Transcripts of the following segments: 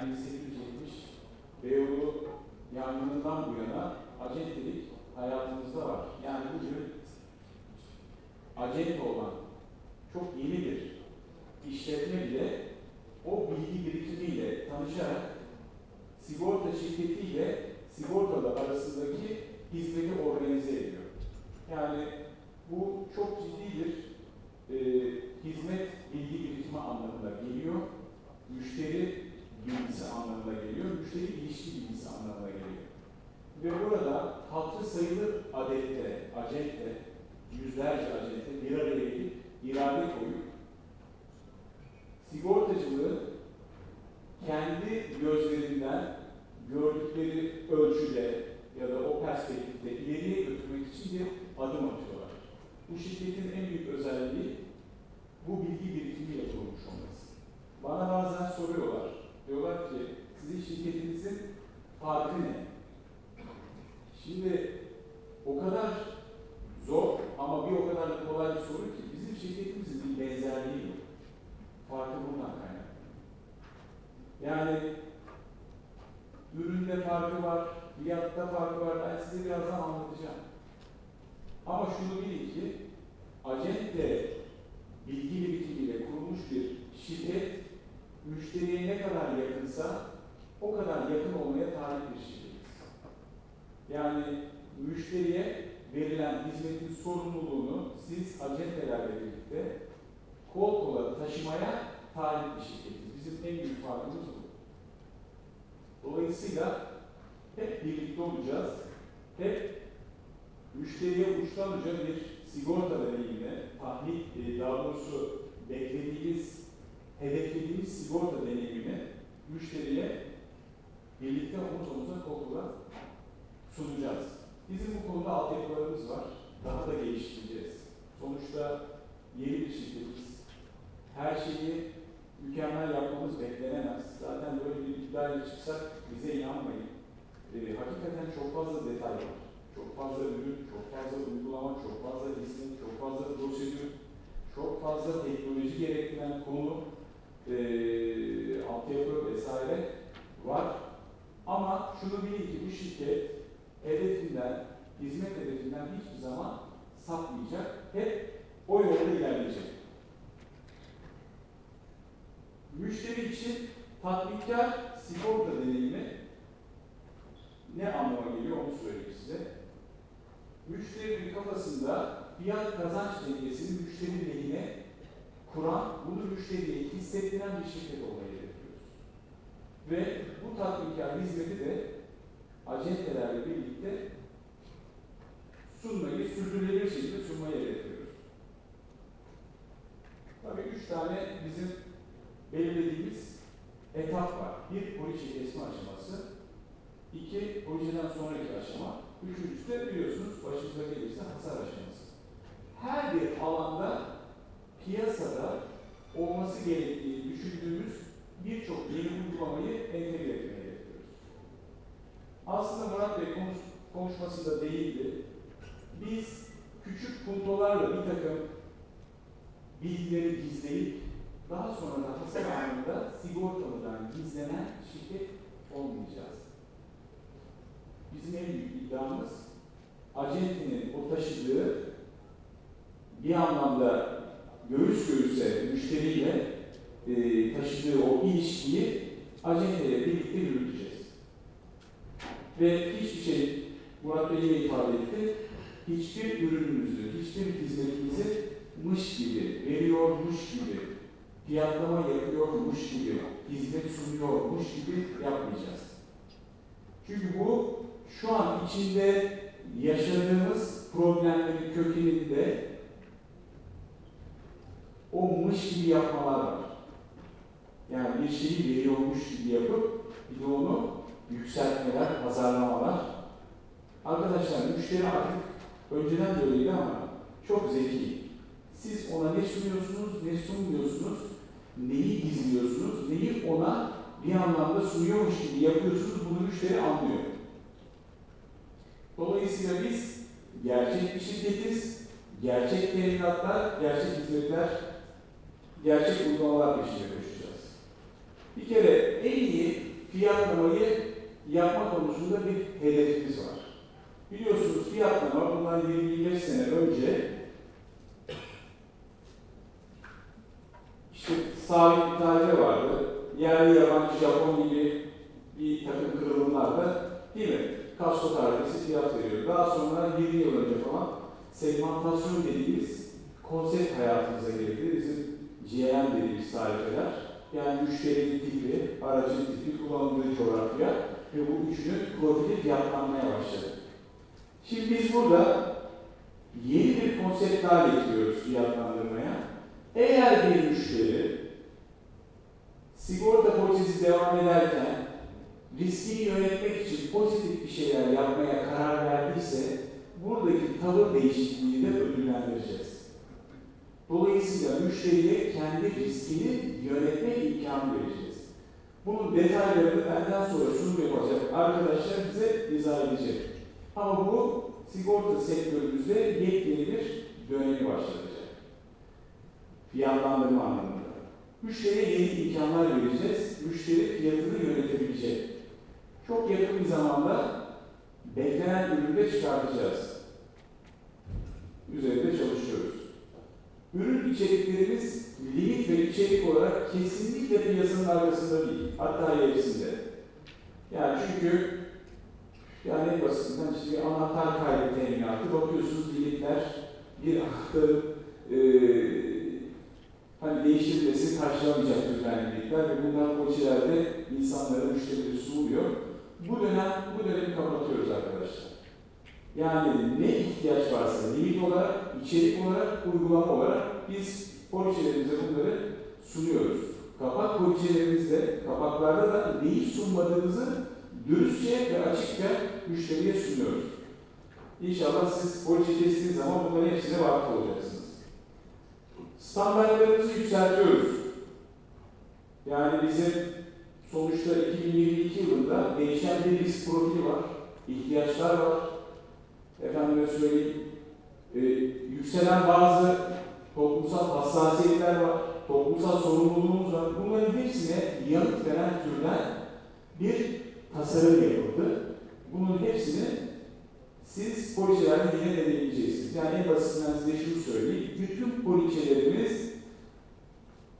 yani 1870 Beyoğlu yangınından bu yana acentelik hayatımızda var. Yani bugün acente olan çok yeni bir işletme bile o bilgi birikimiyle tanışarak sigorta şirketiyle sigortalı arasındaki hizmeti organize ediyor. Yani bu çok ciddi bir e, hizmet bilgi birikimi anlamına geliyor. Müşteri bilgisi anlamına geliyor. Müşteri ilişki bilgisi anlamına geliyor. Ve burada hatırı sayılır adette, acente, yüzlerce acente bir araya gelip irade koyup sigortacılığı kendi gözlerinden gördükleri ölçüde ya da o perspektifte ileriye götürmek için bir adım atıyorlar. Bu şirketin en büyük özelliği bu bilgi birikimiyle kurulmuş olması. Bana bazen soruyorlar, diyorlar ki sizin şirketinizin farkı ne? Şimdi o kadar zor ama bir o kadar da kolay bir soru ki bizim şirketimizin bir benzerliği yok. Farkı buradan kaynaklı. Yani üründe farkı var, fiyatta farkı var. Ben size birazdan anlatacağım. Ama şunu bilin ki acente bilgi birikimiyle kurulmuş bir şirket müşteriye ne kadar yakınsa o kadar yakın olmaya talip bir şirket. Yani müşteriye verilen hizmetin sorumluluğunu siz acentelerle birlikte kol kola taşımaya talip bir şirketiz. Bizim en büyük farkımız bu. Dolayısıyla hep birlikte olacağız. Hep müşteriye uçtan uca bir sigorta deneyimine, tahmin, e, daha doğrusu beklediğimiz, hedeflediğimiz sigorta deneyimini müşteriye birlikte omuz omuza kol kola sunacağız. Bizim bu konuda altyapılarımız var. Daha da geliştireceğiz. Sonuçta yeni bir şirketiz. Her şeyi mükemmel yapmamız beklenemez. Zaten böyle bir iddiayla çıksak bize inanmayın. Ee, hakikaten çok fazla detay var. Çok fazla ürün, çok fazla uygulama, çok fazla hizmet, çok fazla prosedür, çok fazla teknoloji gerektiren konu, e, altyapı vesaire var. Ama şunu bilin ki bu şirket hedefinden, hizmet hedefinden hiçbir zaman sapmayacak. Hep o yolda ilerleyecek. Müşteri için tatminkar sigorta deneyimi ne anlama geliyor onu söyleyeyim size. Müşterinin kafasında fiyat kazanç dengesini müşteri lehine kuran, bunu müşteriye hissettiren bir şirket olmayı hedefliyoruz. Ve bu tatminkar hizmeti de acentelerle birlikte sunmayı, sürdürülebilir şekilde sunmayı hedefliyoruz. Tabii üç tane bizim belirlediğimiz etap var. Bir, poliçe kesme aşaması. iki projeden sonraki aşama. Üçüncüsü de biliyorsunuz başımıza gelirse hasar aşaması. Her bir alanda piyasada olması gerektiği düşündüğümüz birçok yeni uygulamayı entegre etmeye hedefliyoruz. Aslında Murat Bey konuş, konuşmasında değildi. Biz küçük puntolarla bir takım bilgileri gizleyip daha sonra da hasar anında sigortalıdan gizlenen şirket olmayacağız. Bizim en büyük iddiamız acentenin o taşıdığı bir anlamda göğüs göğüse müşteriyle e, taşıdığı o ilişkiyi acenteyle birlikte yürüteceğiz. Ve hiçbir şey Murat Bey yine ifade etti. Hiçbir ürünümüzü, hiçbir hizmetimizi mış gibi, veriyormuş gibi, fiyatlama yapıyormuş gibi, hizmet sunuyormuş gibi yapmayacağız. Çünkü bu şu an içinde yaşadığımız problemlerin kökeninde o mış gibi yapmalar var. Yani bir şeyi veriyormuş gibi yapıp bir de onu yükseltmeler, pazarlamalar. Arkadaşlar müşteri artık önceden de öyleydi ama çok zeki. Siz ona ne sunuyorsunuz, ne sunmuyorsunuz, neyi gizliyorsunuz, neyi ona bir anlamda sunuyormuş gibi yapıyorsunuz, bunu müşteri anlıyor. Dolayısıyla biz gerçek bir şirketiz, gerçek teminatlar, gerçek hizmetler, gerçek uygulamalar peşinde koşacağız. Bir kere en iyi fiyatlamayı yapma konusunda bir hedefimiz var. Biliyorsunuz fiyatlama bundan 20-25 sene önce işte sabit bir tarife vardı. Yerli yabancı Japon gibi bir takım kırılımlarda değil mi? Kasko tarifesi fiyat veriyor. Daha sonra 20 yıl önce falan segmentasyon dediğimiz konsept hayatımıza girdi. Bizim GM dediğimiz tarifeler. Yani müşterinin tipi, aracın tipi, kullanıldığı coğrafya ve bu üçünün profili fiyatlanmaya başladı. Şimdi biz burada yeni bir konsept daha getiriyoruz fiyatlandırmaya. Eğer bir müşteri sigorta poliçesi devam ederken riskini yönetmek için pozitif bir şeyler yapmaya karar verdiyse buradaki tavır değişikliğini de ödüllendireceğiz. Dolayısıyla müşteriye kendi riskini yönetme imkanı vereceğiz. Bunun detaylarını benden sonra sunum yapacak arkadaşlar bize izah edecek. Ama bu sigorta sektörümüzde yepyeni bir dönemi başlatacak. Fiyatlandırma anlamında. Müşteriye yeni imkanlar vereceğiz. Müşteri fiyatını yönetebilecek. Çok yakın bir zamanda beklenen ürünü de çıkartacağız. Üzerinde çalışıyoruz. Ürün içeriklerimiz limit ve içerik olarak kesinlikle piyasanın arkasında değil. Hatta gerisinde. Yani çünkü yani en basitinden işte bir anahtar kaybı teminatı bakıyorsunuz limitler bir anahtarın eee hani değiştirilmesi karşılamayacak türden limitler ve bunlar poliçelerde insanlara, müşterilere sunuluyor. Bu dönem, bu dönemi kapatıyoruz arkadaşlar. Yani ne ihtiyaç varsa limit olarak, içerik olarak, uygulama olarak biz poliçelerimize bunları sunuyoruz. Kapak poliçelerimizde, kapaklarda da neyi sunmadığımızı dürüstçe ve açıkça müşteriye sunuyoruz. İnşallah siz poliçe kestiğiniz zaman bunların hepsine vakıf olacaksınız. Standartlarımızı yükseltiyoruz. Yani bizim sonuçta 2022 yılında değişen bir risk profili var, ihtiyaçlar var. Efendime söyleyeyim, e, yükselen bazı toplumsal hassasiyetler var, toplumsal sorumluluğumuz var. Bunların hepsine yanıt veren türden bir tasarım yapıldı. Bunun hepsini siz poliçelerde yine deneyebileceksiniz. Yani en basitinden size şunu söyleyeyim. Bütün poliçelerimiz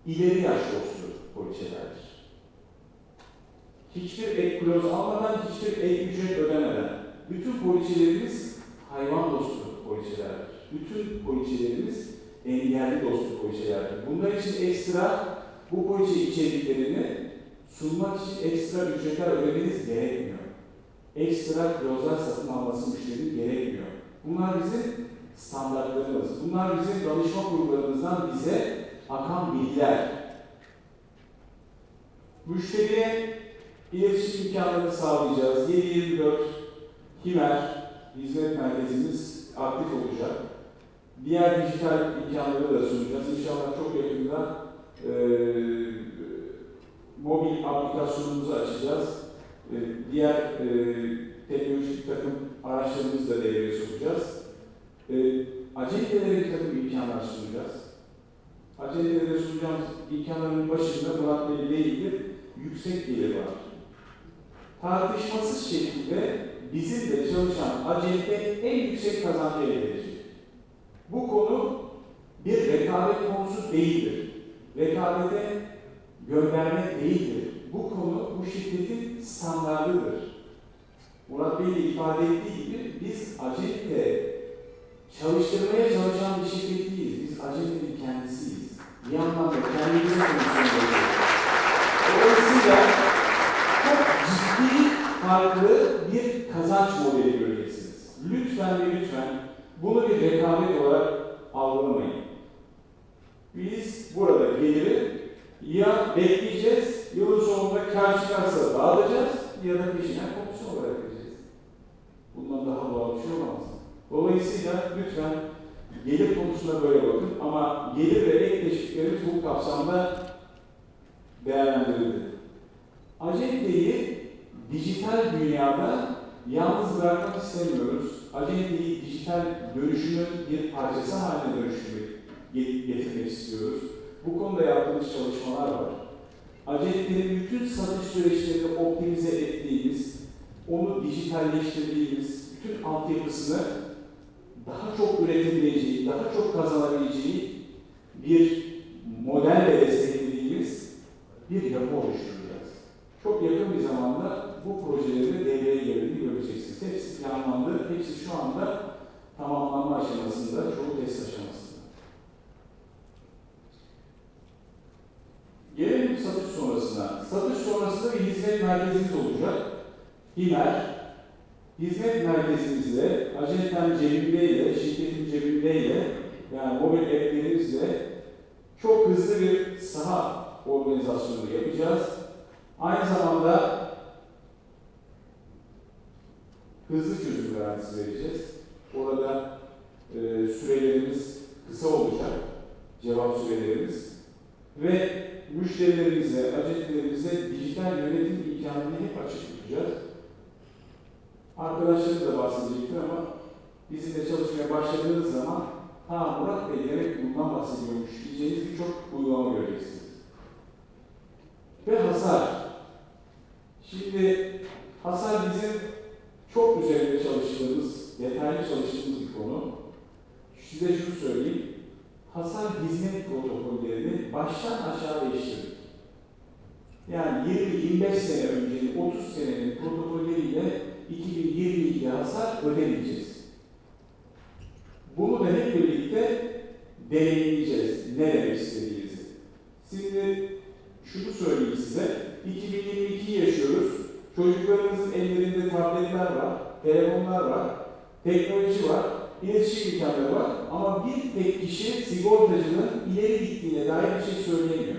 ileri yaş dostu poliçelerdir. Hiçbir ek kloz almadan, hiçbir ek ücret ödemeden. Bütün poliçelerimiz hayvan dostu poliçelerdir. Bütün poliçelerimiz engelli dostu poliçelerdir. Bunlar için ekstra bu poliçe içeriklerini sunmak için ekstra ücretler ödemeniz gerekmiyor. Ekstra klozlar satın alması müşterinin gerekmiyor. Bunlar bizim standartlarımız. Bunlar bizim danışma kurullarımızdan bize akan bilgiler. Müşteriye iletişim imkanlarını sağlayacağız. 7-24 Himer hizmet merkezimiz aktif olacak. Diğer dijital imkanları da sunacağız. İnşallah çok yakında e, mobil aplikasyonumuzu açacağız. E, diğer e, teknolojik takım araçlarımızı da devreye sokacağız. E, acentelere bir takım imkanlar sunacağız. Acentelere sunacağımız imkanların başında Murat Bey değildir, yüksek gelir var. Tartışmasız şekilde bizim de çalışan acente en yüksek kazancı elde edecek. Bu konu bir rekabet konusu değildir. Rekabete göndermek değildir. Bu konu bu şirketin standardıdır. Murat Bey de ifade ettiği gibi biz acente çalıştırmaya çalışan bir şirket değiliz. Biz acentenin kendisiyiz. Bir anlamda kendimize konuşuyoruz. Dolayısıyla çok ciddi farklı bir kazanç modeli göreceksiniz. Lütfen ve lütfen bunu bir rekabet olarak algılamayın. Biz burada geliri ya bekleyeceğiz, yılın sonunda kar çıkarsa dağıtacağız ya da peşinden komisyon olarak vereceğiz. Bundan daha doğal bir şey olamaz. Dolayısıyla lütfen gelir konusuna böyle bakın ama gelir ve ek teşviklerimiz bu kapsamda değerlendirildi. Acenteyi dijital dünyada yalnız bırakmak istemiyoruz. Acenteyi dijital dönüşümün bir parçası haline dönüştürmek, getirmek istiyoruz. Bu konuda yaptığımız çalışmalar var. acentelerin bütün satış süreçlerini optimize ettiğimiz, onu dijitalleştirdiğimiz, bütün altyapısını daha çok üretebileceği, daha çok kazanabileceği bir modelle desteklediğimiz bir yapı oluşturacağız. Çok yakın bir zamanda bu projelerin devreye girdiğini göreceksiniz. Hepsi planlandı, hepsi şu anda tamamlanma aşamasında, çoğu test aşamasında. Gelelim satış sonrasına. Satış sonrasında bir hizmet merkezimiz olacak. HİMER. Hizmet merkezimizde acentten Cemile şirketin Cemile yani mobil app'lerimizle çok hızlı bir saha organizasyonu yapacağız. Aynı zamanda hızlı çözüm garantisi vereceğiz. Orada e, sürelerimiz kısa olacak, cevap sürelerimiz ve müşterilerimize, acentelerimize dijital yönetim imkanını hep açık tutacağız. Arkadaşlarım da bahsedecektir ama bizimle çalışmaya başladığınız zaman ha Murat Bey demek bundan bahsediyormuş diyeceğiniz birçok uygulama göreceksiniz. Ve hasar. Şimdi hasar bizim çok üzerinde çalıştığımız, detaylı çalıştığımız bir konu. Size şunu söyleyeyim. Hasar hizmet protokollerini baştan aşağı değiştirdik. Yani 20-25 sene öncenin, 30 senenin protokolleriyle 2022'de hasar ödemeyeceğiz. Bunu da hep birlikte deneyimleyeceğiz. Ne demek istediğimizi. Şimdi şunu söyleyeyim size. 2022 yaşıyoruz. Çocuklarımızın ellerinde tabletler var, telefonlar var, teknoloji var, iletişim imkanları var ama bir tek kişi sigortacının ileri gittiğine dair bir şey söyleyemiyor.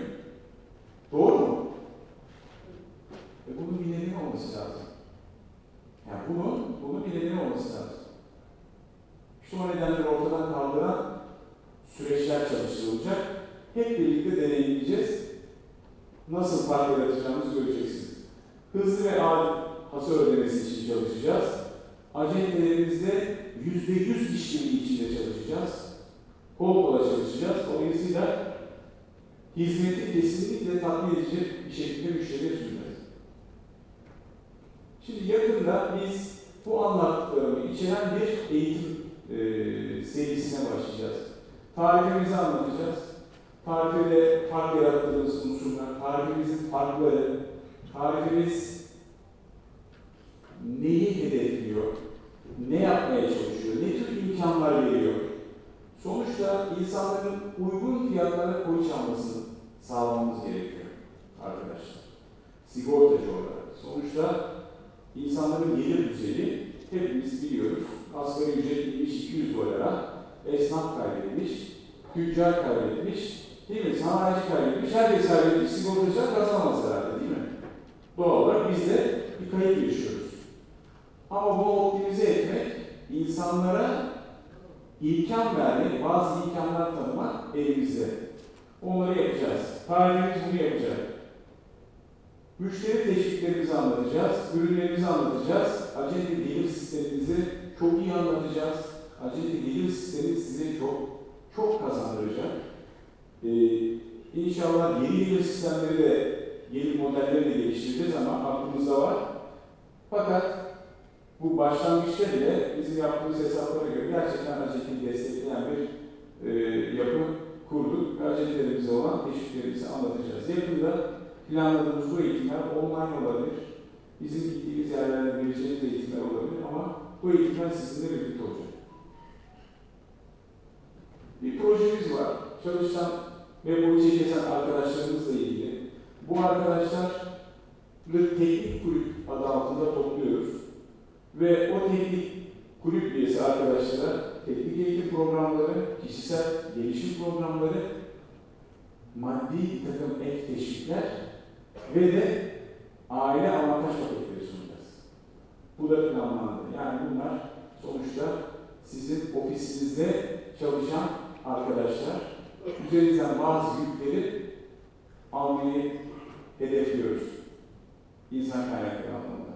Doğru mu? E bunun nedeni olması lazım. Yani bunun, bunun nedeni olması lazım. İşte o nedenleri ortadan kaldıran süreçler çalıştırılacak. Hep birlikte deneyimleyeceğiz. Nasıl fark yaratacağımızı göreceksiniz. Hızlı ve adil hasar ödemesi için çalışacağız. Acentelerimizde yüzde yüz işbirliği içinde çalışacağız. Kol kola çalışacağız. Dolayısıyla hizmeti kesinlikle tatmin edici bir şekilde müşteriye sunacağız. Şimdi yakında biz bu anlattıklarımı içeren bir eğitim e, serisine başlayacağız. Tarifimizi anlatacağız. Tarifede fark yarattığımız unsurlar, tarifimizin farkları, tarifimiz neyi hedefliyor, ne yapmaya çalışıyor, ne tür imkanlar veriyor. Sonuçta insanların uygun fiyatlara koyu çalmasını sağlamamız gerekiyor arkadaşlar. Sigortacı olarak. Sonuçta insanların gelir düzeyi hepimiz biliyoruz. Asgari ücret inmiş 200 dolara, esnaf kaybetmiş, tüccar kaybetmiş, değil mi? Sanayici kaybetmiş, herkes kaybetmiş, sigortacılar kazanamaz herhalde? Doğal olarak biz de bir kayıp yaşıyoruz. Ama bu optimize etmek, insanlara imkan vermek, bazı imkanlar tanımak elimizde. Onları yapacağız. Tarihimiz bunu yapacak. Müşteri teşviklerimizi anlatacağız, ürünlerimizi anlatacağız, acente gelir sistemimizi çok iyi anlatacağız. Acente gelir sistemi size çok çok kazandıracak. Ee, inşallah yeni gelir sistemleri de, gelir modelleri de geliştireceğiz ama aklımızda var. Fakat bu başlangıçta bile bizim yaptığımız hesaplara göre gerçekten acenteliği destekleyen bir e, yapı kurduk. Acentelerimize olan teşviklerimizi anlatacağız. Yakında planladığımız bu eğitimler online olabilir. Bizim gittiğimiz yerlerde vereceğimiz eğitimler olabilir ama bu eğitimler sizinle birlikte olacak. Bir projemiz var. Çalışan ve bu işi kesen arkadaşlarımızla ilgili. Bu arkadaşları teknik kulüp adı altında topluyoruz. Ve o teknik kulüp üyesi arkadaşlara teknik eğitim programları, kişisel gelişim programları, maddi takım ek teşvikler ve de aile avantaj paketleri sunacağız. Bu da planlandı. Yani bunlar sonuçta sizin ofisinizde çalışan arkadaşlar üzerinizden bazı yükleri almayı hedefliyoruz. İnsan kaynakları anlamında.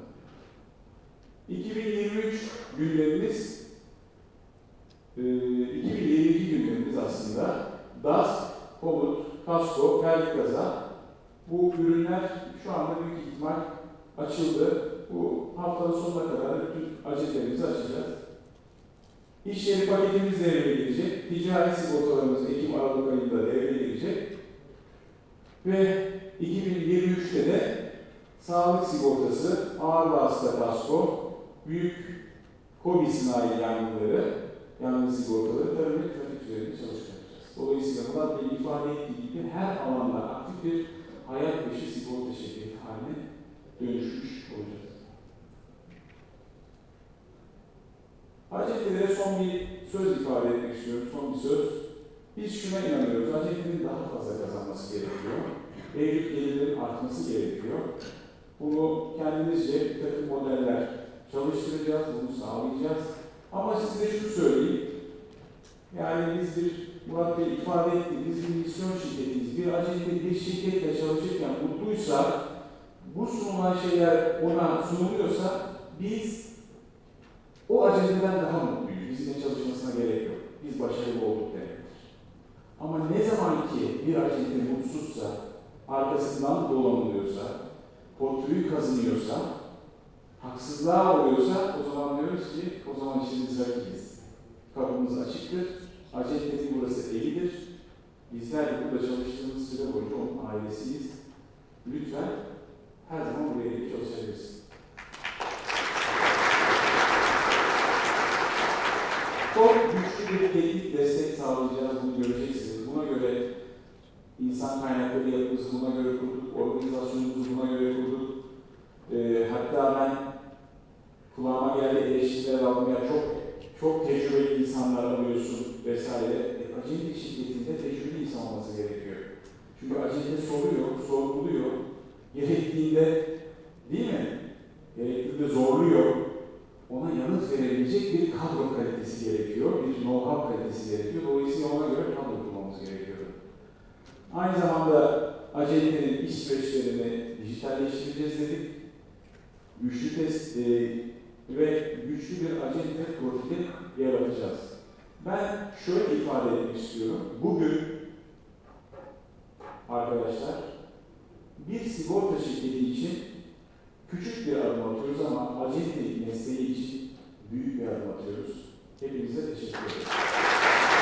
2023 gündemimiz, e, 2022 gündemimiz aslında DAS, komut, kasko, perlik kaza Bu ürünler şu anda büyük ihtimal açıldı. Bu haftanın sonuna kadar bütün acillerimizi açacağız. İş yeri paketimiz devreye girecek. Ticari sigortalarımız Ekim Aralık ayında devreye girecek. Ve 2023'te de sağlık sigortası, ağır vasıta kasko, büyük kobi sinayi yangınları, yangın sigortaları, tarım ve trafik üzerinde çalışma yapacağız. Dolayısıyla Murat Bey ifade ettiği gibi her alanda aktif bir hayat dışı sigorta şirketi haline dönüşmüş olacağız. Acetelere son bir söz ifade etmek istiyorum, son bir söz. Biz şuna inanıyoruz, acelenin daha fazla kazanması gerekiyor. Mevcut gelirlerin artması gerekiyor. Bunu kendimizce bir takım modeller çalıştıracağız, bunu sağlayacağız. Ama size şunu söyleyeyim. Yani biz bir, Murat Bey ifade etti, biz bir misyon şirketiyiz. Bir acele bir şirketle çalışırken mutluysa, bu sunulan şeyler ona sunuluyorsa biz o aceleden daha mutluyuz. Bizimle çalışmasına gerek yok. Biz başarılı olduk demektir. Ama ne zaman ki bir acele mutsuzsa, arkasından dolanılıyorsa, portföyü kazanıyorsa, haksızlığa oluyorsa o zaman diyoruz ki o zaman işimiz rakibiz. Kapımız açıktır. Acelenin burası evidir. Bizler de burada çalıştığımız süre boyunca onun ailesiyiz. Lütfen her zaman buraya gelip çalışabiliriz. Çok güçlü bir teknik destek sağlayacağız, bunu göreceksiniz. Buna göre insan kaynakları yapımızı buna göre kurduk, organizasyonumuzu buna göre kurduk. Ee, hatta ben kulağıma geldi eleştiriler aldım ya çok çok tecrübeli insanlar arıyorsun vesaire. E, acele şirketinde tecrübeli insan olması gerekiyor. Çünkü acele soruyor, sorguluyor. Gerektiğinde değil mi? Gerektiğinde zorluyor. Ona yanıt verebilecek bir kadro kalitesi gerekiyor, bir know-how kalitesi gerekiyor. Dolayısıyla ona göre kadro. Aynı zamanda acelenin iş süreçlerini dijitalleştireceğiz dedik. Güçlü test e, ve güçlü bir acele profili yaratacağız. Ben şöyle ifade etmek istiyorum. Bugün arkadaşlar bir sigorta şirketi için küçük bir adım atıyoruz ama acele mesleği için büyük bir adım atıyoruz. Hepinize teşekkür ederim.